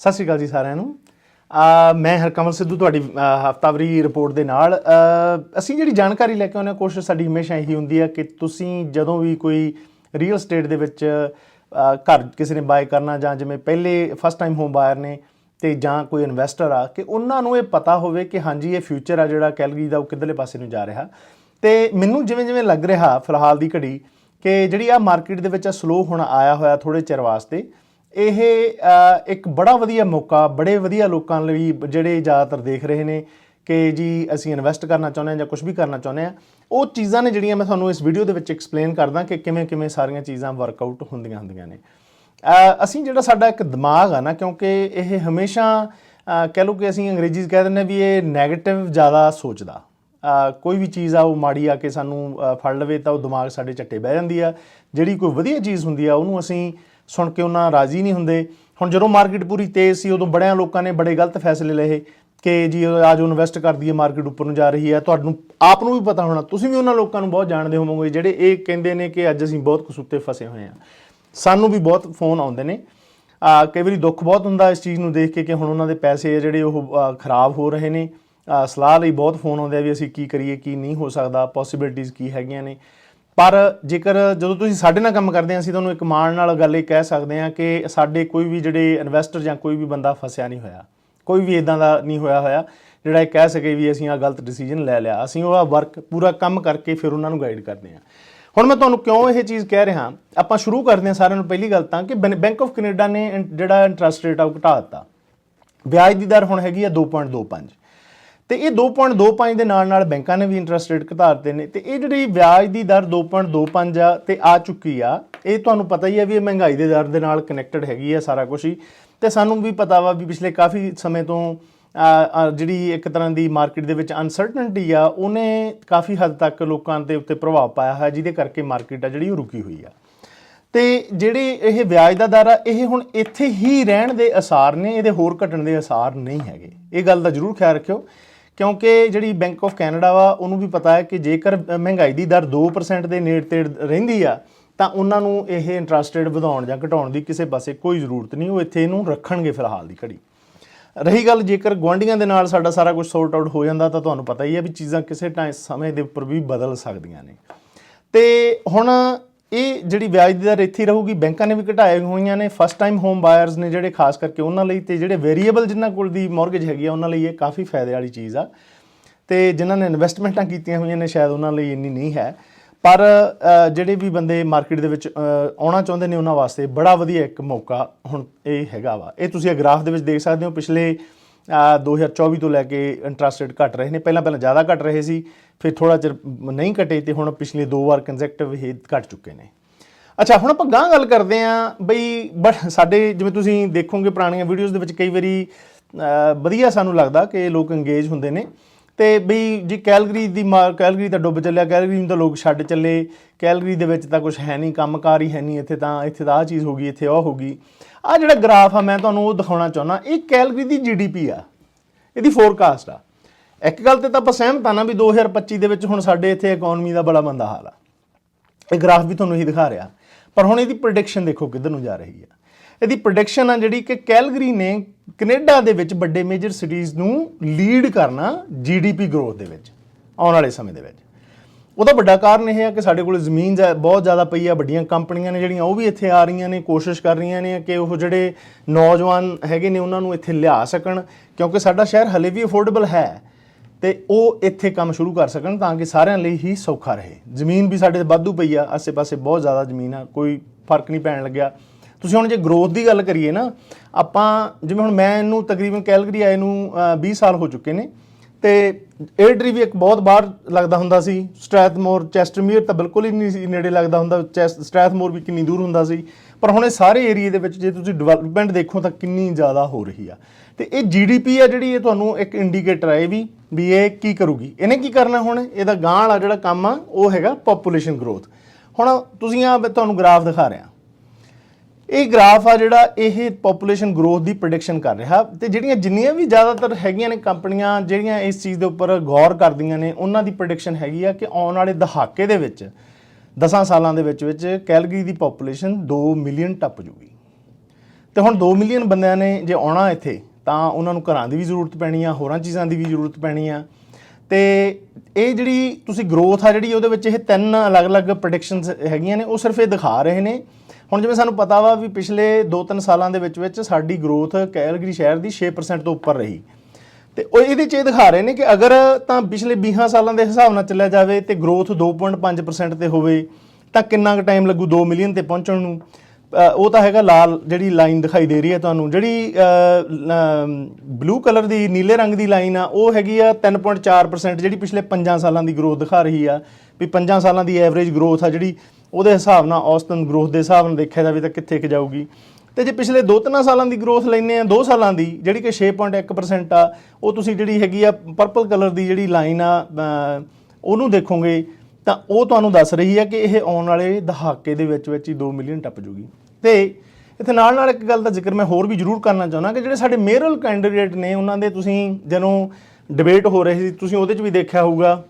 ਸਤਿ ਸ਼੍ਰੀ ਅਕਾਲ ਜੀ ਸਾਰਿਆਂ ਨੂੰ। ਮੈਂ ਹਰਕਮਲ ਸਿੱਧੂ, ਤੁਹਾਡੀ ਹਫਤਾਵਰੀ ਰਿਪੋਰਟ ਦੇ ਨਾਲ। ਅਸੀਂ ਜਿਹੜੀ ਜਾਣਕਾਰੀ ਲੈ ਕੇ ਆਉਂਦੇ ਹਾਂ, ਕੋਸ਼ਿਸ਼ ਸਾਡੀ ਹਮੇਸ਼ਾ ਇਹੀ ਹੁੰਦੀ ਹੈ ਕਿ ਤੁਸੀਂ ਜਦੋਂ ਵੀ ਕੋਈ ਰੀਅਲ ਸਟੇਟ ਦੇ ਵਿੱਚ ਘਰ ਕਿਸੇ ਨੇ ਬਾਏ ਕਰਨਾ ਜਾਂ ਜਿਵੇਂ ਪਹਿਲੇ ਫਸਟ ਟਾਈਮ ਹੋਮ ਬਾਇਰ ਨੇ ਤੇ ਜਾਂ ਕੋਈ ਇਨਵੈਸਟਰ ਆ, ਕਿ ਉਹਨਾਂ ਨੂੰ ਇਹ ਪਤਾ ਹੋਵੇ ਕਿ ਹਾਂਜੀ, ਇਹ ਫਿਊਚਰ ਆ ਜਿਹੜਾ ਕੈਲਗਰੀ ਦਾ ਉਹ ਕਿੱਧਰਲੇ ਪਾਸੇ ਨੂੰ ਜਾ ਰਿਹਾ। ਤੇ ਮੈਨੂੰ ਜਿਵੇਂ ਜਿਵੇਂ ਲੱਗ ਰਿਹਾ ਫਿਲਹਾਲ ਦੀ ਘੜੀ ਕਿ ਜਿਹੜੀ ਆ ਮਾਰਕੀਟ ਦੇ ਵਿੱਚ ਆ ਸਲੋ ਹੁਣ ਆਇਆ ਹੋਇਆ ਥੋੜੇ ਚਿਰ ਵਾਸਤੇ ਇਹ ਇੱਕ ਬੜਾ ਵਧੀਆ ਮੌਕਾ, ਬੜੇ ਵਧੀਆ ਲੋਕਾਂ ਲਈ ਜਿਹੜੇ ਜ਼ਿਆਦਾਤਰ ਦੇਖ ਰਹੇ ਨੇ ਕਿ ਜੀ ਅਸੀਂ ਇਨਵੈਸਟ ਕਰਨਾ ਚਾਹੁੰਦੇ ਹਾਂ ਜਾਂ ਕੁਝ ਵੀ ਕਰਨਾ ਚਾਹੁੰਦੇ ਹਾਂ, ਉਹ ਚੀਜ਼ਾਂ ਨੇ ਜਿਹੜੀਆਂ ਮੈਂ ਤੁਹਾਨੂੰ ਇਸ ਵੀਡੀਓ ਦੇ ਵਿੱਚ ਐਕਸਪਲੇਨ ਕਰਦਾ ਕਿ ਕਿਵੇਂ ਕਿਵੇਂ ਸਾਰੀਆਂ ਚੀਜ਼ਾਂ ਵਰਕਆਊਟ ਹੁੰਦੀਆਂ ਹੁੰਦੀਆਂ ਨੇ। ਅਸੀਂ ਜਿਹੜਾ ਸਾਡਾ ਇੱਕ ਦਿਮਾਗ ਆ ਨਾ, ਕਿਉਂਕਿ ਇਹ ਹਮੇਸ਼ਾ ਕਹਿ ਲਓ ਕਿ ਅਸੀਂ ਅੰਗਰੇਜ਼ੀ 'ਚ ਕਹਿ ਦਿੰਦੇ ਹਾਂ ਵੀ ਇਹ 네ਗੇਟਿਵ ਜ਼ਿਆਦਾ ਸੋਚਦਾ। ਕੋਈ ਵੀ ਚੀਜ਼ ਆ, ਉਹ ਮਾੜੀ ਆ ਕੇ ਸਾਨੂੰ ਫੜ ਲਵੇ ਤਾਂ ਉਹ ਦਿਮਾਗ ਸਾਡੇ ਝੱਟੇ ਬਹਿ ਜਾਂਦੀ ਆ। ਜਿਹੜੀ ਕੋਈ ਵਧੀਆ ਚੀਜ਼ ਹੁੰਦੀ ਆ, ਉਹਨੂੰ ਅਸੀਂ ਸੁਣ ਕੇ ਉਹਨਾਂ ਰਾਜ਼ੀ ਨਹੀਂ ਹੁੰਦੇ। ਹੁਣ ਜਦੋਂ ਮਾਰਕੀਟ ਪੂਰੀ ਤੇਜ਼ ਸੀ, ਉਦੋਂ ਬੜਿਆਂ ਲੋਕਾਂ ਨੇ ਬੜੇ ਗਲਤ ਫੈਸਲੇ ਲਏ। ਕਿ ਜੀ ਆਜ ਇਨਵੈਸਟ ਕਰਦੀ ਹੈ ਮਾਰਕੀਟ ਉੱਪਰ ਨੂੰ ਜਾ ਰਹੀ ਹੈ। ਤੁਹਾਨੂੰ ਆਪ ਨੂੰ ਵੀ ਪਤਾ ਹੋਣਾ, ਤੁਸੀਂ ਵੀ ਉਹਨਾਂ ਲੋਕਾਂ ਨੂੰ ਬਹੁਤ ਜਾਣਦੇ ਹੋਵੋਗੇ, ਜਿਹੜੇ ਇਹ ਕਹਿੰਦੇ ਨੇ ਕਿ ਅੱਜ ਅਸੀਂ ਬਹੁਤ ਕਸੂਤੇ ਫਸੇ ਹੋਏ ਹਾਂ। ਸਾਨੂੰ ਵੀ ਬਹੁਤ ਫੋਨ ਆਉਂਦੇ ਨੇ। ਆ, ਕਈ ਵਾਰੀ ਦੁੱਖ ਬਹੁਤ ਹੁੰਦਾ ਇਸ ਚੀਜ਼ ਨੂੰ ਦੇਖ ਕੇ ਕਿ ਹੁਣ ਉਹਨਾਂ ਦੇ ਪੈਸੇ ਆ ਜਿਹੜੇ ਉਹ ਖਰਾਬ ਹੋ ਰਹੇ ਨੇ। ਸਲਾਹ ਲਈ ਬਹੁਤ ਫੋਨ ਆਉਂਦੇ ਆ ਵੀ ਅਸੀਂ ਕੀ ਕਰੀਏ, ਕੀ ਨਹੀਂ ਹੋ ਸਕਦਾ ਪੋਸਿਬਿਲਿਟੀਆਂ ਕੀ ਹੈਗੀਆਂ ਨੇ। ਪਰ ਜੇਕਰ ਜਦੋਂ ਤੁਸੀਂ ਸਾਡੇ ਨਾਲ ਕੰਮ ਕਰਦੇ ਆ, ਅਸੀਂ ਤੁਹਾਨੂੰ ਇੱਕ ਮਾਣ ਨਾਲ ਗੱਲ ਇਹ ਕਹਿ ਸਕਦੇ ਆ ਕਿ ਸਾਡੇ ਕੋਈ ਵੀ ਜਿਹੜੇ ਇਨਵੈਸਟਰ ਜਾਂ ਕੋਈ ਵੀ ਬੰਦਾ ਫਸਿਆ ਨਹੀਂ ਹੋਇਆ, ਕੋਈ ਵੀ ਇਦਾਂ ਦਾ ਨਹੀਂ ਹੋਇਆ ਹੋਇਆ ਜਿਹੜਾ ਇਹ ਕਹਿ ਸਕੇ ਵੀ ਅਸੀਂ ਆ ਗਲਤ ਡਿਸੀਜਨ ਲੈ ਲਿਆ। ਅਸੀਂ ਉਹ ਵਰਕ ਪੂਰਾ ਕੰਮ ਕਰਕੇ ਫਿਰ ਉਹਨਾਂ ਨੂੰ ਗਾਈਡ ਕਰਦੇ ਆ। ਹੁਣ ਮੈਂ ਤੁਹਾਨੂੰ ਕਿਉਂ ਇਹ ਚੀਜ਼ ਕਹਿ ਰਿਹਾ? ਆਪਾਂ ਸ਼ੁਰੂ ਕਰਦੇ ਹਾਂ ਸਾਰਿਆਂ ਨੂੰ ਪਹਿਲੀ ਗੱਲ ਤਾਂ ਕਿ ਬੈਂਕ ਆਫ ਕੈਨੇਡਾ ਨੇ ਇੰ- ਜਿਹੜਾ ਇੰਟਰਸਟ ਰੇਟ ਆ ਉਹ ਘਟਾ ਦਿੱਤਾ। ਵਿਆਜ ਦੀ ਦਰ ਹੁਣ ਹੈਗੀ ਆ 2.25 ਤੇ ਇਹ 2.25 ਦੇ ਨਾਲ ਨਾਲ ਬੈਂਕਾਂ ਨੇ ਵੀ ਇੰਟਰਸਟ ਰੇਟ ਘਟਾ ਦਿੱਤੇ ਨੇ। ਤੇ ਇਹ ਜਿਹੜੀ ਵਿਆਜ ਦੀ ਦਰ 2.25 ਆ ਤੇ ਆ ਚੁੱਕੀ ਆ, ਇਹ ਤੁਹਾਨੂੰ ਪਤਾ ਹੀ ਆ ਵੀ ਇਹ ਮਹਿੰਗਾਈ ਦੇ ਦਰ ਦੇ ਨਾਲ ਕਨੈਕਟਡ ਹੈਗੀ ਆ ਸਾਰਾ ਕੁਝ ਹੀ। ਤੇ ਸਾਨੂੰ ਵੀ ਪਤਾ ਵਾ ਵੀ ਪਿਛਲੇ ਕਾਫੀ ਸਮੇਂ ਤੋਂ ਜਿਹੜੀ ਇੱਕ ਤਰ੍ਹਾਂ ਦੀ ਮਾਰਕੀਟ ਦੇ ਵਿੱਚ ਅਨਸਰਟਨਟੀ ਆ, ਉਹਨੇ ਕਾਫੀ ਹੱਦ ਤੱਕ ਲੋਕਾਂ ਦੇ ਉੱਤੇ ਪ੍ਰਭਾਵ ਪਾਇਆ ਹੋਇਆ, ਜਿਹਦੇ ਕਰਕੇ ਮਾਰਕੀਟ ਆ ਜਿਹੜੀ ਉਹ ਰੁਕੀ ਹੋਈ ਆ। ਤੇ ਜਿਹੜੇ ਇਹ ਵਿਆਜ ਦਾ ਦਰ ਆ, ਇਹ ਹੁਣ ਇੱਥੇ ਹੀ ਰਹਿਣ ਦੇ ਅਸਾਰ ਨੇ, ਇਹਦੇ ਹੋਰ ਘਟਣ ਦੇ ਅਸਾਰ ਨਹੀਂ ਹੈਗੇ। ਇਹ ਗੱਲ ਦਾ ਜ਼ਰੂਰ ਖਿਆਲ ਰੱਖਿਓ। ਕਿਉਂਕਿ ਜਿਹੜੀ ਬੈਂਕ ਆਫ ਕੈਨੇਡਾ ਵਾ, ਉਹਨੂੰ ਵੀ ਪਤਾ ਹੈ ਕਿ ਜੇਕਰ ਮਹਿੰਗਾਈ ਦੀ ਦਰ 2% ਦੇ ਨੇੜੇ ਤੇੜ ਰਹਿੰਦੀ ਆ, ਤਾਂ ਉਹਨਾਂ ਨੂੰ ਇਹ ਇੰਟਰਸਟ ਰੇਟ ਵਧਾਉਣ ਜਾਂ ਘਟਾਉਣ ਦੀ ਕਿਸੇ ਪਾਸੇ ਕੋਈ ਜ਼ਰੂਰਤ ਨਹੀਂ, ਉਹ ਇੱਥੇ ਇਹਨੂੰ ਰੱਖਣਗੇ ਫਿਲਹਾਲ ਦੀ ਘੜੀ। ਰਹੀ ਗੱਲ ਜੇਕਰ ਗੁਆਂਢੀਆਂ ਦੇ ਨਾਲ ਸਾਡਾ ਸਾਰਾ ਕੁਝ ਸੌਰਟ ਆਊਟ ਹੋ ਜਾਂਦਾ, ਤਾਂ ਤੁਹਾਨੂੰ ਪਤਾ ਹੀ ਹੈ ਵੀ ਚੀਜ਼ਾਂ ਕਿਸੇ ਟਾਈਮ ਸਮੇਂ ਦੇ ਉੱਪਰ ਵੀ ਬਦਲ ਸਕਦੀਆਂ ਨੇ। ਤੇ ਹੁਣ ਇਹ ਜਿਹੜੀ ਵਿਆਜ ਦੀ ਦਰ ਇੱਥੇ ਹੀ ਰਹੂਗੀ, ਬੈਂਕਾਂ ਨੇ ਵੀ ਘਟਾਏ ਹੋਈਆਂ ਨੇ ਫਸਟ ਟਾਈਮ ਹੋਮ ਬਾਇਰਸ ਨੇ ਜਿਹੜੇ ਖਾਸ ਕਰਕੇ ਉਹਨਾਂ ਲਈ ਤੇ ਜਿਹੜੇ ਵੇਰੀਏਬਲ ਜਿਨ੍ਹਾਂ ਕੋਲ ਦੀ ਮਾਰਗੇਜ ਹੈਗੀ ਆ, ਉਹਨਾਂ ਲਈ ਇਹ ਕਾਫੀ ਫਾਇਦੇ ਵਾਲੀ ਚੀਜ਼ ਆ। ਤੇ ਜਿਨ੍ਹਾਂ ਨੇ ਇਨਵੈਸਟਮੈਂਟਾਂ ਕੀਤੀਆਂ ਹੋਈਆਂ ਨੇ, ਸ਼ਾਇਦ ਉਹਨਾਂ ਲਈ ਇੰਨੀ ਨਹੀਂ ਹੈ। ਪਰ ਜਿਹੜੇ ਵੀ ਬੰਦੇ ਮਾਰਕੀਟ ਦੇ ਵਿੱਚ ਆਉਣਾ ਚਾਹੁੰਦੇ ਨੇ ਉਹਨਾਂ ਵਾਸਤੇ ਬੜਾ ਵਧੀਆ ਇੱਕ ਮੌਕਾ ਹੁਣ ਇਹ ਹੈਗਾ ਵਾ। ਇਹ ਤੁਸੀਂ ਇਹ ਗ੍ਰਾਫ ਦੇ ਵਿੱਚ ਦੇਖ ਸਕਦੇ ਹੋ, ਪਿਛਲੇ 2024 ਤੋਂ ਲੈ ਕੇ ਇੰਟਰਸਟ ਰੇਟ ਘਟ ਰਹੇ ਨੇ। ਪਹਿਲਾਂ ਪਹਿਲਾਂ ਜ਼ਿਆਦਾ ਘਟ ਰਹੇ ਸੀ, ਫਿਰ ਥੋੜਾ ਚਿਰ ਨਹੀਂ ਘਟੇ ਤੇ ਹੁਣ ਪਿਛਲੇ ਦੋ ਵਾਰ ਕੰਜ਼ੈਕਟਿਵ ਇਹ ਘਟ ਚੁੱਕੇ ਨੇ। ਅੱਛਾ, ਹੁਣ ਆਪਾਂ ਗਾਂ ਗੱਲ ਕਰਦੇ ਆਂ ਬਈ ਬਟ ਸਾਡੇ ਜਿਵੇਂ ਤੁਸੀਂ ਦੇਖੋਗੇ ਪੁਰਾਣੀਆਂ ਵੀਡੀਓਜ਼ ਦੇ ਵਿੱਚ ਕਈ ਵਾਰੀ ਵਧੀਆ ਸਾਨੂੰ ਲੱਗਦਾ ਕਿ ਲੋਕ ਇੰਗੇਜ ਹੁੰਦੇ ਨੇ। ਤੇ ਬਈ ਜੀ ਕੈਲਗਰੀ ਦੀ ਮਾਰ ਕੈਲਗਰੀ ਤਾਂ ਡੁੱਬ ਚੱਲਿਆ, ਕੈਲਗਰੀ ਨੂੰ ਤਾਂ ਲੋਕ ਛੱਡ ਚੱਲੇ। ਕੈਲਗਰੀ ਦੇ ਵਿੱਚ ਤਾਂ ਕੁਝ ਹੈ ਨਹੀਂ, ਕੰਮਕਾਰ ਹੀ ਹੈ ਨਹੀਂ, ਇੱਥੇ ਤਾਂ ਇੱਥੇ ਤਾਂ ਆ ਚੀਜ਼ ਹੋ ਗਈ, ਇੱਥੇ ਉਹ ਹੋ ਗਈ। ਆ ਜਿਹੜਾ ਗ੍ਰਾਫ ਆ, ਮੈਂ ਤੁਹਾਨੂੰ ਉਹ ਦਿਖਾਉਣਾ ਚਾਹੁੰਦਾ। ਇਹ ਕੈਲਗਰੀ ਦੀ ਜੀਡੀਪੀ ਆ। ਇਹਦੀ ਫੋਰਕਾਸਟ ਆ। ਇੱਕ ਗੱਲ ਤੇ ਤਾਂ ਆਪਾਂ ਸਹਿਮਤ ਆ ਨਾ ਵੀ 2025 ਦੇ ਵਿੱਚ ਹੁਣ ਸਾਡੇ ਇੱਥੇ ਇਕਨੋਮੀ ਦਾ ਬੜਾ ਮੰਦਾ ਹਾਲ ਆ। ਇਹ ਗ੍ਰਾਫ ਵੀ ਤੁਹਾਨੂੰ ਇਹੀ ਦਿਖਾ ਰਿਹਾ। ਪਰ ਹੁਣ ਇਹਦੀ ਪ੍ਰੈਡਿਕਸ਼ਨ ਦੇਖੋ ਕਿੱਧਰ ਨੂੰ ਜਾ ਰਹੀ ਆ। ਇਹਦੀ ਪ੍ਰੈਡਿਕਸ਼ਨ ਆ ਜਿਹੜੀ ਕਿ ਕੈਲਗਰੀ ਨੇ ਕੈਨੇਡਾ ਦੇ ਵਿੱਚ ਵੱਡੇ ਮੇਜਰ ਸਿਟੀਜ਼ ਨੂੰ ਲੀਡ ਕਰਨਾ ਜੀਡੀਪੀ ਗਰੋਥ ਦੇ ਵਿੱਚ, ਆਉਣ ਵਾਲੇ ਸਮੇਂ ਦੇ ਵਿੱਚ। ਉਹਦਾ ਵੱਡਾ ਕਾਰਨ ਇਹ ਹੈ ਕਿ ਸਾਡੇ ਕੋਲ ਜ਼ਮੀਨ ਜਾ- ਬਹੁਤ ਜ਼ਿਆਦਾ ਪਈ ਆ ਵੱਡੀਆਂ ਕੰਪਨੀਆਂ ਨੇ ਜਿਹੜੀਆਂ ਉਹ ਵੀ ਇੱਥੇ ਆ ਰਹੀਆਂ ਨੇ ਕੋਸ਼ਿਸ਼ ਕਰ ਰਹੀਆਂ ਨੇ ਕਿ ਉਹ ਜਿਹੜੇ ਨੌਜਵਾਨ ਹੈਗੇ ਨੇ ਉਹਨਾਂ ਨੂੰ ਇੱਥੇ ਲਿਆ ਸਕਣ ਕਿਉਂਕਿ ਸਾਡਾ ਸ਼ਹਿਰ ਹਲੇ ਵੀ ਅਫੋਰਡੇਬਲ ਹੈ ਤੇ ਉਹ ਇੱਥੇ ਕੰਮ ਸ਼ੁਰੂ ਕਰ ਸਕਣ ਤਾਂ ਕਿ ਸਾਰਿਆਂ ਲਈ ਹੀ ਸੌਖਾ ਰਹੇ। ਜ਼ਮੀਨ ਵੀ ਸਾਡੇ ਵਾਧੂ ਪਈ ਆ ਆਸੇ-ਪਾਸੇ ਬਹੁਤ ਜ਼ਿਆਦਾ ਜ਼ਮੀਨ ਆ ਕੋਈ ਫ਼ਰਕ ਨਹੀਂ ਪੈਣ ਲੱਗਿਆ। ਤੁਸੀਂ ਹੁਣ ਜੇ ਗਰੋਥ ਦੀ ਗੱਲ ਕਰੀਏ ਨਾ ਆਪਾਂ ਜਿਵੇਂ ਹੁਣ ਮੈਂ ਇਹਨੂੰ ਤਕਰੀਬਨ ਕੈਲਗਰੀ ਆਏ ਨੂੰ ਅ, 20 ਸਾਲ ਹੋ ਚੁੱਕੇ ਨੇ ਤੇ ਏਡਰੀ ਵੀ ਇੱਕ ਬਹੁਤ ਬਾਹਰ ਲੱਗਦਾ ਹੁੰਦਾ ਸੀ। ਸਟ੍ਰੈਥਮੋਰ ਚੈਸਟਰਮੀਅਰ ਤਾਂ ਬਿਲਕੁਲ ਹੀ ਨਹੀਂ ਸੀ, ਨੇੜੇ ਲੱਗਦਾ ਹੁੰਦਾ। ਚੈਸ- ਸਟ੍ਰੈਥਮੋਰ ਵੀ ਕਿੰਨੀ ਦੂਰ ਹੁੰਦਾ ਸੀ। ਪਰ ਹੁਣ ਇਹ ਸਾਰੇ ਏਰੀਏ ਦੇ ਵਿੱਚ ਜੇ ਤੁਸੀਂ ਡਿਵੈਲਪਮੈਂਟ ਦੇਖੋ ਤਾਂ ਕਿੰਨੀ ਜ਼ਿਆਦਾ ਹੋ ਰਹੀ ਆ। ਤੇ ਇਹ ਜੀਡੀਪੀ ਆ ਜਿਹੜੀ ਇਹ ਤੁਹਾਨੂੰ ਇੱਕ ਇੰਡੀਕੇਟਰ ਹੈ ਵੀ ਵੀ ਇਹ ਕੀ ਕਰੂਗੀ। ਇਹਨੇ ਕੀ ਕਰਨਾ ਹੁਣ? ਇਹਦਾ ਗਾਂ ਵਾਲਾ ਜਿਹੜਾ ਕੰਮ ਆ, ਉਹ ਹੈਗਾ ਪੋਪੂਲੇਸ਼ਨ ਗਰੋਥ ਹੁਣ ਤੁਸੀਂ ਆ ਤੁਹਾਨੂੰ ਗ੍ਰਾਫ ਦਿਖਾ ਰਿਹਾ। ਇਹ ਗ੍ਰਾਫ ਆ ਜਿਹੜਾ ਇਹ ਪੋਪੂਲੇਸ਼ਨ ਗਰੋਥ ਦੀ ਪ੍ਰੈਡਿਕਸ਼ਨ ਕਰ ਰਿਹਾ ਤੇ ਜਿਹੜੀਆਂ ਜਿੰਨੀਆਂ ਵੀ ਜ਼ਿਆਦਾਤਰ ਹੈਗੀਆਂ ਨੇ ਕੰਪਨੀਆਂ, ਜਿਹੜੀਆਂ ਇਸ ਚੀਜ਼ ਦੇ ਉੱਪਰ ਗੌਰ ਕਰਦੀਆਂ ਨੇ, ਉਹਨਾਂ ਦੀ ਪ੍ਰੈਡਿਕਸ਼ਨ ਹੈਗੀ ਆ ਕਿ ਆਉਣ ਵਾਲੇ ਦਹਾਕੇ ਦੇ ਵਿੱਚ 10 ਸਾਲਾਂ ਦੇ ਵਿੱਚ ਵਿੱਚ ਕੈਲਗਰੀ ਦੀ ਪੋਪੂਲੇਸ਼ਨ 2 ਮਿਲੀਅਨ ਟੱਪ ਜੂਗੀ। ਤੇ ਹੁਣ 2 ਮਿਲੀਅਨ ਬੰਦਿਆਂ ਨੇ ਜੇ ਆਉਣਾ ਇੱਥੇ, ਤਾਂ ਉਹਨਾਂ ਨੂੰ ਘਰਾਂ ਦੀ ਵੀ ਜ਼ਰੂਰਤ ਪੈਣੀ ਆ, ਹੋਰਾਂ ਚੀਜ਼ਾਂ ਦੀ ਵੀ ਜ਼ਰੂਰਤ ਪੈਣੀ ਆ। ਤੇ ਇਹ ਜਿਹੜੀ ਤੁਸੀਂ ਗਰੋਥ ਆ ਜਿਹੜੀ, ਉਹਦੇ ਵਿੱਚ ਇਹ ਤਿੰਨ ਅਲੱਗ-ਅਲੱਗ ਪ੍ਰੈਡਿਕਸ਼ਨਸ ਹੈਗੀਆਂ ਨੇ, ਉਹ ਸਿਰਫ ਇਹ ਦਿਖਾ ਰਹੇ ਨੇ ਹੁਣ ਜਿਵੇਂ ਸਾਨੂੰ ਪਤਾ ਵਾ ਵੀ ਪਿਛਲੇ 2-3 ਸਾਲਾਂ ਦੇ ਵਿੱਚ ਵਿੱਚ ਸਾਡੀ ਗਰੋਥ ਕੈਲਗਰੀ ਸ਼ਹਿਰ ਦੀ 6% ਤੋਂ ਉੱਪਰ ਰਹੀ। ਤੇ ਉਹ ਇਹਦੇ ਚ ਇਹ ਦਿਖਾ ਰਹੇ ਨੇ ਕਿ ਅਗਰ ਤਾਂ ਪਿਛਲੇ 20 ਸਾਲਾਂ ਦੇ ਹਿਸਾਬ ਨਾਲ ਚੱਲਿਆ ਜਾਵੇ ਤੇ ਗਰੋਥ 2.5% ਤੇ ਹੋਵੇ, ਤਾਂ ਕਿੰਨਾ ਕੁ ਟਾਈਮ ਲੱਗੂ 2 ਮਿਲੀਅਨ ਤੇ ਪਹੁੰਚਣ ਨੂੰ? ਉਹ ਤਾਂ ਹੈਗਾ ਲਾਲ ਜਿਹੜੀ ਲਾਈਨ ਦਿਖਾਈ ਦੇ ਰਹੀ ਹੈ ਤੁਹਾਨੂੰ। ਜਿਹੜੀ ਬਲੂ ਕਲਰ ਦੀ, ਨੀਲੇ ਰੰਗ ਦੀ ਲਾਈਨ ਆ, ਉਹ ਹੈਗੀ ਆ 3.4% ਜਿਹੜੀ ਪਿਛਲੇ 5 ਸਾਲਾਂ ਦੀ ਗਰੋਥ ਦਿਖਾ ਰਹੀ ਆ। ਵੀ 5 ਸਾਲਾਂ ਦੀ ਐਵਰੇਜ ਗਰੋਥ ਆ ਜਿਹੜੀ ਉਹਦੇ ਹਿਸਾਬ ਨਾਲ ਔਸਤਨ ਗਰੋਥ ਦੇ ਹਿਸਾਬ ਨਾਲ ਦੇਖਿਆ ਜਾਵੇ ਤਾਂ ਕਿੱਥੇ ਕਿ ਜਾਊਗੀ। ਤੇ ਜੇ ਪਿਛਲੇ 2-3 ਸਾਲਾਂ ਦੀ ਗਰੋਥ ਲੈਨੇ ਆ 2 ਸਾਲਾਂ ਦੀ, ਜਿਹੜੀ ਕਿ 6.1% ਆ, ਉਹ ਤੁਸੀਂ ਜਿਹੜੀ ਹੈਗੀ ਆ ਪਰਪਲ ਕਲਰ ਦੀ ਜਿਹੜੀ ਲਾਈਨ ਆ ਉਹਨੂੰ ਦੇਖੋਗੇ, ਤਾਂ ਉਹ ਤੁਹਾਨੂੰ ਦੱਸ ਰਹੀ ਹੈ ਕਿ ਇਹ ਆਉਣ ਵਾਲੇ ਦਹਾਕੇ ਦੇ ਵਿੱਚ ਵਿੱਚ ਹੀ 2 ਮਿਲੀਅਨ ਟੱਪ ਜੂਗੀ। ਤੇ ਇੱਥੇ ਨਾਲ ਨਾਲ ਇੱਕ ਗੱਲ ਦਾ ਜ਼ਿਕਰ ਮੈਂ ਹੋਰ ਵੀ ਜ਼ਰੂਰ ਕਰਨਾ ਚਾਹੁੰਦਾ ਕਿ ਜਿਹੜੇ ਸਾਡੇ ਮੇਅਰਲ ਕੈਂਡੀਡੇਟ ਨੇ, ਉਹਨਾਂ ਦੇ ਤੁਸੀਂ ਜਦੋਂ ਡਿਬੇਟ ਹੋ ਰਹੀ ਸੀ, ਤੁਸੀਂ ਉਹਦੇ 'ਚ ਵੀ ਦੇਖਿਆ ਹੋਊਗਾ।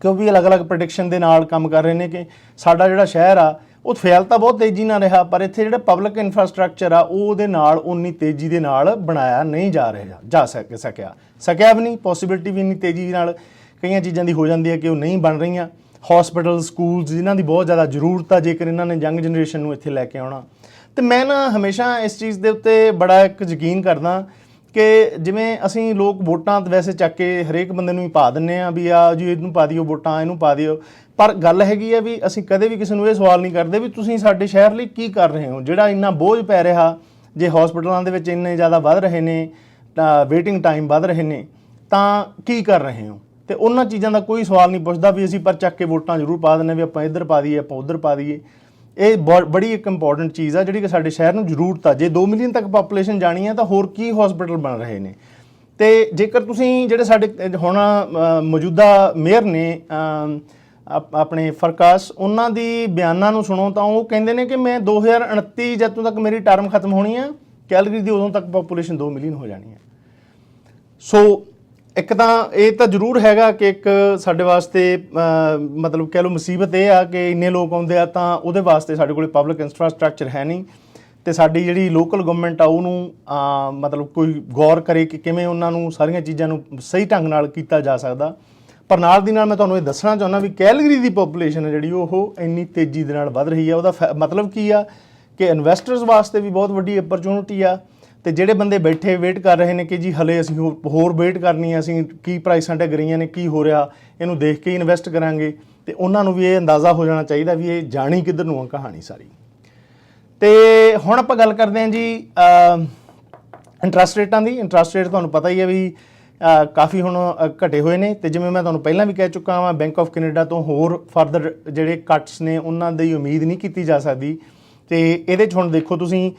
ਕਿਉਂਕਿ ਅਲੱਗ-ਅਲੱਗ ਪ੍ਰੈਡਿਕਸ਼ਨ ਦੇ ਨਾਲ ਕੰਮ ਕਰ ਰਹੇ ਨੇ ਕਿ ਸਾਡਾ ਜਿਹੜਾ ਸ਼ਹਿਰ ਆ, ਉਹ ਫੈਲ ਤਾਂ ਬਹੁਤ ਤੇਜ਼ੀ ਨਾਲ ਰਿਹਾ, ਪਰ ਇੱਥੇ ਜਿਹੜਾ ਪਬਲਿਕ ਇਨਫਰਾਸਟ੍ਰਕਚਰ ਆ, ਉਹ ਉਹਦੇ ਨਾਲ ਉਨੀ ਤੇਜ਼ੀ ਦੇ ਨਾਲ ਬਣਾਇਆ ਨਹੀਂ ਜਾ ਰਿਹਾ, ਜਾ ਸਕ, ਸਕਿਆ। ਸਕਿਆ ਵੀ ਨਹੀਂ ਪੋਸਿਬਿਲਿਟੀ ਵੀ ਇੰਨੀ ਤੇਜ਼ੀ ਨਾਲ ਕਈਆਂ ਚੀਜ਼ਾਂ ਦੀ ਹੋ ਜਾਂਦੀ ਹੈ ਕਿ ਉਹ ਨਹੀਂ ਬਣ ਰਹੀਆਂ। ਹਸਪੀਟਲ ਸਕੂਲਸ ਜਿਨ੍ਹਾਂ ਦੀ ਬਹੁਤ ਜ਼ਿਆਦਾ ਜ਼ਰੂਰਤ ਆ, ਜੇਕਰ ਇਹਨਾਂ ਨੇ ਯੰਗ ਜਨਰੇਸ਼ਨ ਨੂੰ ਇੱਥੇ ਲੈ ਕੇ ਆਉਣਾ। ਤੇ ਮੈਂ ਨਾ ਹਮੇਸ਼ਾ ਇਸ ਚੀਜ਼ ਦੇ ਉੱਤੇ ਬੜਾ ਇੱਕ ਯਕੀਨ ਕਰਦਾ ਕਿ ਜਿਵੇਂ ਅਸੀਂ ਲੋਕ ਵੋਟਾਂ ਵੈਸੇ ਚੱਕ ਕੇ ਹਰੇਕ ਬੰਦੇ ਨੂੰ ਹੀ ਪਾ ਦਿੰਨੇ ਆ ਵੀ ਆ ਜੀ ਇਹਨੂੰ ਪਾ ਦਿਓ ਵੋਟਾਂ, ਇਹਨੂੰ ਪਾ ਦਿਓ। ਪਰ ਗੱਲ ਹੈਗੀ ਆ ਵੀ ਅਸੀਂ ਕਦੇ ਵੀ ਕਿਸੇ ਨੂੰ ਇਹ ਸਵਾਲ ਨਹੀਂ ਕਰਦੇ ਵੀ ਤੁਸੀਂ ਸਾਡੇ ਸ਼ਹਿਰ ਲਈ ਕੀ ਕਰ ਰਹੇ ਹੋ? ਜਿਹੜਾ ਇੰਨਾ ਬੋਝ ਪੈ ਰਿਹਾ, ਜੇ ਹਸਪੀਟਲਾਂ ਦੇ ਵਿੱਚ ਇੰਨੇ ਜ਼ਿਆਦਾ ਵੱਧ ਰਹੇ ਨੇ ਵੇਟਿੰਗ ਟਾਈਮ ਵੱਧ ਰਹੇ ਨੇ, ਤਾਂ ਕੀ ਕਰ ਰਹੇ ਹੋ? ਤੇ ਉਹਨਾਂ ਚੀਜ਼ਾਂ ਦਾ ਕੋਈ ਸਵਾਲ ਨਹੀਂ ਪੁੱਛਦਾ ਵੀ ਅਸੀਂ ਪਰ ਚੱਕ ਕੇ ਵੋਟਾਂ ਜ਼ਰੂਰ ਪਾ ਦਿੰਨੇ ਵੀ ਆਪਾਂ ਇੱਧਰ ਪਾ ਦਈਏ, ਆਪਾਂ ਉੱਧਰ ਪਾ ਦਈਏ। ਇਹ ਬ ਬੜੀ ਇੱਕ ਇੰਪੋਰਟੈਂਟ ਚੀਜ਼ ਆ ਜਿਹੜੀ ਕਿ ਸਾਡੇ ਸ਼ਹਿਰ ਨੂੰ ਜ਼ਰੂਰਤ ਆ। ਜੇ 2 ਮਿਲੀਅਨ ਤੱਕ ਪਾਪੂਲੇਸ਼ਨ ਜਾਣੀ ਹੈ ਤਾਂ ਹੋਰ ਕੀ ਹਸਪੀਟਲ ਬਣ ਰਹੇ ਨੇ? ਤੇ ਜੇਕਰ ਤੁਸੀਂ ਜਿਹੜੇ ਸਾਡੇ ਅਹ, ਹੁਣ ਅਹ, ਮੌਜੂਦਾ ਮੇਅਰ ਨੇ ਅਮ, ਆਪ- ਆਪਣੇ ਫਰਕਾਸ ਉਹਨਾਂ ਦੀ ਬਿਆਨਾਂ ਨੂੰ ਸੁਣੋ ਤਾਂ ਉਹ ਕਹਿੰਦੇ ਨੇ ਕਿ ਮੈਂ 2029 ਜਦੋਂ ਤੱਕ ਮੇਰੀ ਟਰਮ ਖਤਮ ਹੋਣੀ ਆ ਕੈਲਗਰੀ ਦੀ ਉਦੋਂ ਤੱਕ ਪਾਪੂਲੇਸ਼ਨ 2 ਮਿਲੀਅਨ ਹੋ ਜਾਣੀ ਹੈ ਸੋ ਇੱਕ ਤਾਂ ਇਹ ਤਾਂ ਜ਼ਰੂਰ ਹੈਗਾ ਕਿ ਇੱਕ ਸਾਡੇ ਵਾਸਤੇ ਮਤਲਬ ਕਹਿ ਲਓ ਮੁਸੀਬਤ ਇਹ ਆ ਕਿ ਇੰਨੇ ਲੋਕ ਆਉਂਦੇ ਆ ਤਾਂ ਉਹਦੇ ਵਾਸਤੇ ਸਾਡੇ ਕੋਲੇ ਪਬਲਿਕ ਇਨਫਰਾਸਟ੍ਰਕਚਰ ਹੈ ਨਹੀਂ ਤੇ ਸਾਡੀ ਜਿਹੜੀ ਲੋਕਲ ਗਵਰਨਮੈਂਟ ਆ ਉਹਨੂੰ ਮਤਲਬ ਕੋਈ ਗੌਰ ਕਰੇ ਕਿ ਕਿਵੇਂ ਉਹਨਾਂ ਨੂੰ ਸਾਰੀਆਂ ਚੀਜ਼ਾਂ ਨੂੰ ਸਹੀ ਢੰਗ ਨਾਲ ਕੀਤਾ ਜਾ ਸਕਦਾ। ਪਰ ਨਾਲ ਦੀ ਨਾਲ ਮੈਂ ਤੁਹਾਨੂੰ ਇਹ ਦੱਸਣਾ ਚਾਹੁੰਦਾ ਵੀ ਕੈਲਗਰੀ ਦੀ ਪੋਪੂਲੇਸ਼ਨ ਹੈ ਜਿਹੜੀ ਉਹ ਇੰਨੀ ਤੇਜ਼ੀ ਦੇ ਨਾਲ ਵੱਧ ਰਹੀ ਹੈ ਉਹਦਾ ਫੈ- ਮਤਲਬ ਕੀ ਆ ਕਿ ਇਨਵੈਸਟਰਸ ਵਾਸਤੇ ਵੀ ਬਹੁਤ ਵੱਡੀ ਅਪਰਚੂਨਿਟੀ ਆ। ਤੇ ਜਿਹੜੇ ਬੰਦੇ ਬੈਠੇ ਵੇਟ ਕਰ ਰਹੇ ਨੇ ਕਿ ਜੀ ਹਲੇ ਅਸੀਂ ਹੋਰ- ਹੋਰ ਵੇਟ ਕਰਨੀ ਹੈ ਅਸੀਂ ਕੀ ਪ੍ਰਾਈਸਾਂ ਡਿੱਗ ਰਹੀਆਂ ਨੇ, ਕੀ ਹੋ ਰਿਹਾ, ਇਹਨੂੰ ਦੇਖ ਕੇ ਇਨਵੈਸਟ ਕਰਾਂਗੇ। ਤੇ ਉਹਨਾਂ ਨੂੰ ਵੀ ਇਹ ਅੰਦਾਜ਼ਾ ਹੋ ਜਾਣਾ ਚਾਹੀਦਾ ਵੀ ਇਹ ਜਾਣੀ ਕਿੱਧਰ ਨੂੰ ਆ ਕਹਾਣੀ ਸਾਰੀ। ਤੇ ਹੁਣ ਆਪਾਂ ਗੱਲ ਕਰਦੇ ਹਾਂ ਜੀ ਇੰਟਰਸਟ ਰੇਟਾਂ ਦੀ। ਇੰਟਰਸਟ ਰੇਟ ਤੁਹਾਨੂੰ ਪਤਾ ਹੀ ਹੈ ਵੀ ਕਾਫੀ ਹੁਣ ਘਟੇ ਹੋਏ ਨੇ। ਤੇ ਜਿਵੇਂ ਮੈਂ ਤੁਹਾਨੂੰ ਪਹਿਲਾਂ ਵੀ ਕਹਿ ਚੁੱਕਾ ਹਾਂ ਬੈਂਕ ਆਫ ਕੈਨੇਡਾ ਤੋਂ ਹੋਰ ਫਰਦਰ ਜਿਹੜੇ ਕੱਟਸ ਨੇ, ਉਹਨਾਂ ਦੀ ਉਮੀਦ ਨਹੀਂ ਕੀਤੀ ਜਾ ਸਕਦੀ। ਤੇ ਇਹਦੇ 'ਚ ਹੁਣ ਦੇਖੋ ਤੁਸੀਂ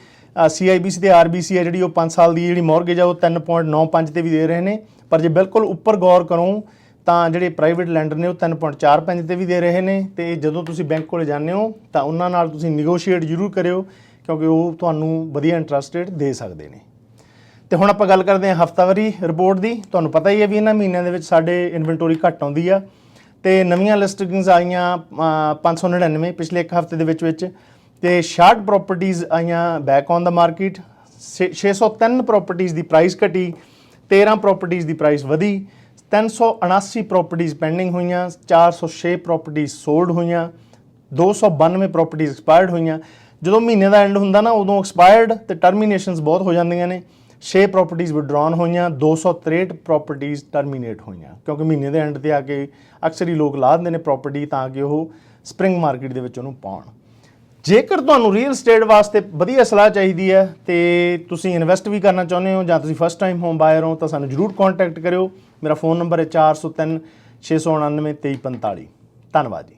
ਸੀਆਈਬੀਸੀ ਤੇ ਆਰਬੀਸੀ ਹੈ ਜਿਹੜੀ ਉਹ 5 ਸਾਲ ਦੀ ਜਿਹੜੀ ਮੌਰਗੇਜ ਆ ਉਹ 3.95 ਤੇ ਵੀ ਦੇ ਰਹੇ ਨੇ। ਪਰ ਜੇ ਬਿਲਕੁਲ ਉੱਪਰ ਗੌਰ ਕਰੋ ਤਾਂ ਜਿਹੜੇ ਪ੍ਰਾਈਵੇਟ ਲੈਂਡਰ ਨੇ ਉਹ 3.45 ਤੇ ਵੀ ਦੇ ਰਹੇ ਨੇ। ਤੇ ਜਦੋਂ ਤੁਸੀਂ ਬੈਂਕ ਕੋਲ ਜਾਂਦੇ ਹੋ ਤਾਂ ਉਹਨਾਂ ਨਾਲ ਤੁਸੀਂ ਨੈਗੋਸ਼ੀਏਟ ਜ਼ਰੂਰ ਕਰਿਓ ਕਿਉਂਕਿ ਉਹ ਤੁਹਾਨੂੰ ਵਧੀਆ ਇੰਟਰਸਟ ਰੇਟ ਦੇ ਸਕਦੇ ਨੇ। ਤੇ ਹੁਣ ਆਪਾਂ ਗੱਲ ਕਰਦੇ ਹਾਂ ਹਫਤਾਵਾਰੀ ਰਿਪੋਰਟ ਦੀ। ਤੁਹਾਨੂੰ ਪਤਾ ਹੀ ਹੈ ਵੀ ਇਹਨਾਂ ਮਹੀਨਿਆਂ ਦੇ ਵਿੱਚ ਸਾਡੇ ਇਨਵੈਂਟੋਰੀ ਘੱਟ ਆਉਂਦੀ ਆ। ਤੇ ਨਵੀਆਂ ਲਿਸਟਿੰਗਸ ਆਈਆਂ ਅ, 599 ਪਿਛਲੇ ਇੱਕ ਹਫ਼ਤੇ ਦੇ ਵਿੱਚ ਵਿੱਚ। ਤੇ 66 ਪ੍ਰਾਪਰਟੀਆਂ ਆਈਆਂ ਬੈਕ ਔਨ ਦਾ ਮਾਰਕੀਟ 603 ਪ੍ਰਾਪਰਟੀਆਂ ਦੀ ਪ੍ਰਾਈਸ ਘਟੀ 13 ਪ੍ਰਾਪਰਟੀਆਂ ਦੀ ਪ੍ਰਾਈਸ ਵਧੀ 379 ਪ੍ਰਾਪਰਟੀਆਂ ਪੈਂਡਿੰਗ ਹੋਈਆਂ 406 ਪ੍ਰਾਪਰਟੀਆਂ ਸੋਲਡ ਹੋਈਆਂ 292 ਪ੍ਰਾਪਰਟੀਆਂ ਐਕਸਪਾਇਰਡ ਹੋਈਆਂ। ਜਦੋਂ ਮਹੀਨੇ ਦਾ ਐਂਡ ਹੁੰਦਾ ਨਾ, ਉਦੋਂ ਐਕਸਪਾਇਰਡ ਤੇ ਟਰਮੀਨੇਸ਼ਨਸ ਬਹੁਤ ਹੋ ਜਾਂਦੀਆਂ ਨੇ। 6 ਪ੍ਰਾਪਰਟੀਆਂ ਵਿਡਰਾਨ ਹੋਈਆਂ 263 ਪ੍ਰਾਪਰਟੀਆਂ ਟਰਮੀਨੇਟ ਹੋਈਆਂ। ਕਿਉਂਕਿ ਮਹੀਨੇ ਦੇ ਐਂਡ ਤੇ ਆ ਕੇ ਅਕਸਰ ਹੀ ਲੋਕ ਲਾ ਦਿੰਦੇ ਨੇ ਪ੍ਰਾਪਰਟੀ ਤਾਂ ਕਿ ਉਹ ਸਪ੍ਰਿੰਗ ਮਾਰਕੀਟ ਦੇ ਵਿੱਚ ਉਹਨੂੰ ਪਾਉਣ। ਜੇਕਰ ਤੁਹਾਨੂੰ ਰੀਅਲ ਏਸਟੇਟ ਵਾਸਤੇ ਵਧੀਆ ਸਲਾਹ ਚਾਹੀਦੀ ਹੈ, ਤੇ ਤੁਸੀਂ ਇਨਵੈਸਟ ਵੀ ਕਰਨਾ ਚਾਹੁੰਦੇ ਹੋ ਜਾਂ ਤੁਸੀਂ ਫਸਟ ਟਾਈਮ ਹੋਮ ਬਾਇਰ ਹੋ, ਤਾਂ ਸਾਨੂੰ ਜਰੂਰ ਕੰਟੈਕਟ ਕਰਿਓ। ਮੇਰਾ ਫੋਨ ਨੰਬਰ ਹੈ 403 699 2345 ਧੰਨਵਾਦ ਜੀ।